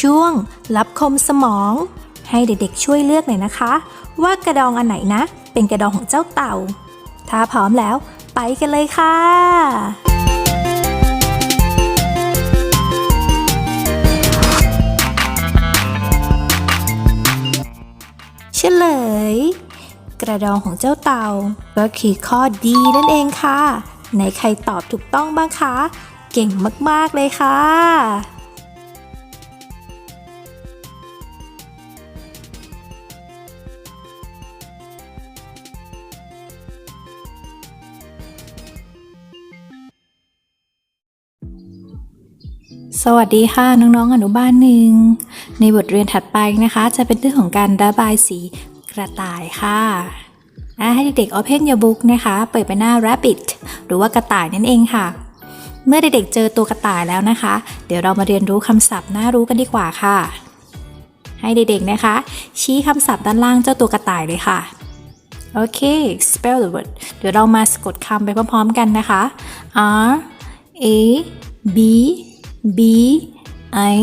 ช่วง รับคมสมอง ให้เด็กๆช่วยเลือกหน่อยนะคะ ว่ากระดองอันไหนนะ เป็นกระดองของเจ้าเต่า ถ้าพร้อมแล้ว ไปกันเลยค่ะเฉลย กระดองของเจ้าเต่า ก็คือข้อดีนั่นเองค่ะ ไหนใครตอบถูกต้องบ้างคะ เก่งมาก ๆ เลยค่ะ สวัสดีค่ะน้องๆอนุบาลหนึ่ง ในบทเรียนถัดไปนะคะ จะเป็นเรื่องของการระบายสีกระต่ายค่ะอะให้เด็กๆ Open your book นะคะ เปิดไปหน้า rabbit หรือว่ากระต่ายนั่นเองค่ะ เมื่อเด็กๆเจอตัวกระต่ายแล้วนะคะ เดี๋ยวเรามาเรียนรู้คำศัพท์น่ารู้กันดีกว่าค่ะ ให้เด็กๆนะคะ ชี้คำศัพท์ด้านล่างเจ้าตัวกระต่ายเลยค่ะโอเค spell the word เดี๋ยวเรามาสะกดคำไปพร้อมๆกันนะคะ R A B B I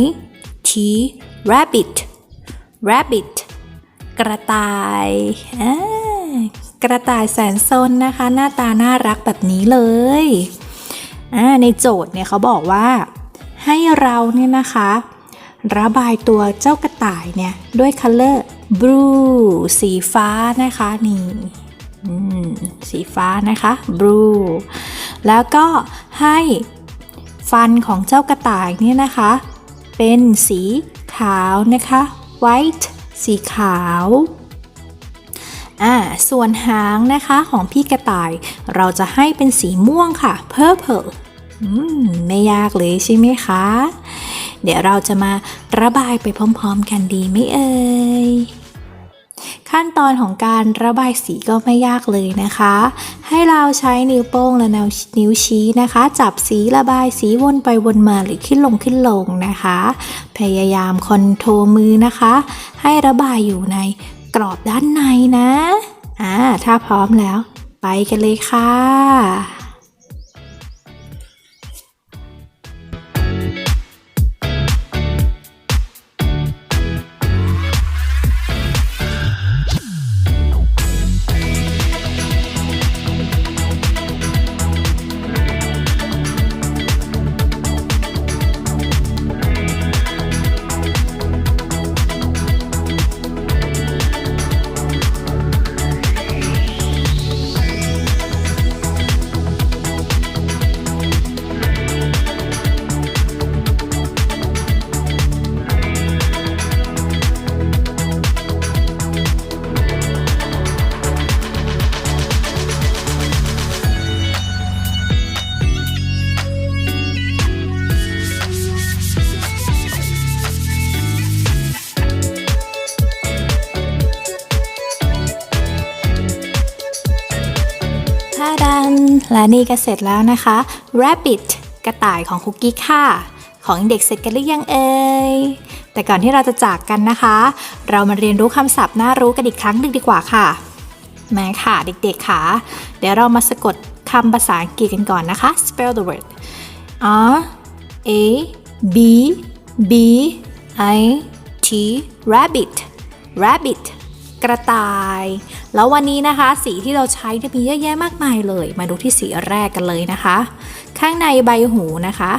T rabbit rabbit กระต่ายอ่ากระต่ายแสนซนนะคะ หน้าตาน่ารักแบบนี้เลยอ่าในโจทย์เนี่ยเขาบอกว่า ให้เราเนี่ยนะคะ ระบายตัวเจ้ากระต่ายเนี่ย ด้วย color blue สีฟ้านะคะนี่อืมสีฟ้านะคะ blue แล้วก็ให้ ฟันของเจ้ากระต่ายเนี่ยนะคะ เป็นสีขาวนะคะ white สีขาวอ่าส่วนหางนะคะของพี่กระต่าย เราจะให้เป็นสีม่วงค่ะ purple มไม่ยากเลยใช่ไหมคะ เดี๋ยวเราจะมาระบายไปพร้อมๆกันดีไหมเอ่ย ขั้นตอนของการระบายสีก็ไม่ยากเลยนะคะ ให้เราใช้นิ้วโป้งและนิ้วชี้นะคะ จับสีระบายสีวนไปวนมาหรือขึ้นลงขึ้นลงนะคะ พยายามคอนโทรลมือนะคะ ให้ระบายอยู่ในกรอบด้านในนะอ่าถ้าพร้อมแล้ว ไปกันเลยค่ะ และนี่ก็เสร็จแล้วนะคะ rabbit กระต่ายของคุกกี้ค่ะ ของเด็กเสร็จกันหรือยังเอ่ยแต่ก่อนที่เราจะจากกันนะคะ เรามาเรียนรู้คำศัพท์น่ารู้กันอีกครั้งหนึ่งดีกว่าค่ะแม่ค่ะเด็กๆค่ะ เดี๋ยวเรามาสะกดคำภาษาอังกฤษกันก่อนนะคะ spell the word R A B B I T rabbit rabbit กระต่าย แล้ววันนี้นะคะ สีที่เราใช้เนี่ยมีเยอะแยะมากมายเลย มาดูที่สีแรกกันเลยนะคะ ข้างในใบหูนะคะ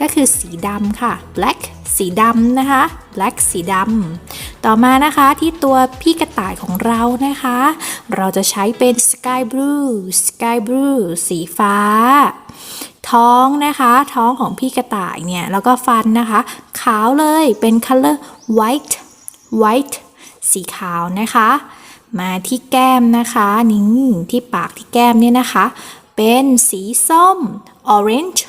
ก็คือสีดำค่ะ black สีดำนะคะ black สีดำต่อมานะคะที่ตัวพี่กระต่ายของเรานะคะ เราจะใช้เป็น sky blue sky blue สีฟ้า ท้องนะคะ ท้องของพี่กระต่ายเนี่ย แล้วก็ฟันนะคะ ขาวเลยเป็น color white white สีขาวนะคะ มาที่แก้มนะคะนี่ที่ปากที่แก้มเนี่ยนะคะ เป็นสีส้ม orange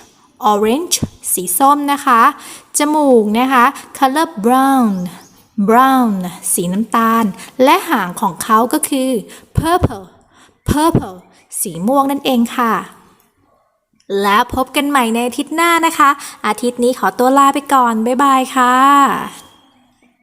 orange สีส้มนะคะ จมูกนะคะ color brown brown สีน้ำตาล และหางของเขาก็คือ purple purple สีม่วงนั่นเองค่ะ แล้วพบกันใหม่ในอาทิตย์หน้านะคะ อาทิตย์นี้ขอตัวลาไปก่อน บ๊ายบายค่ะ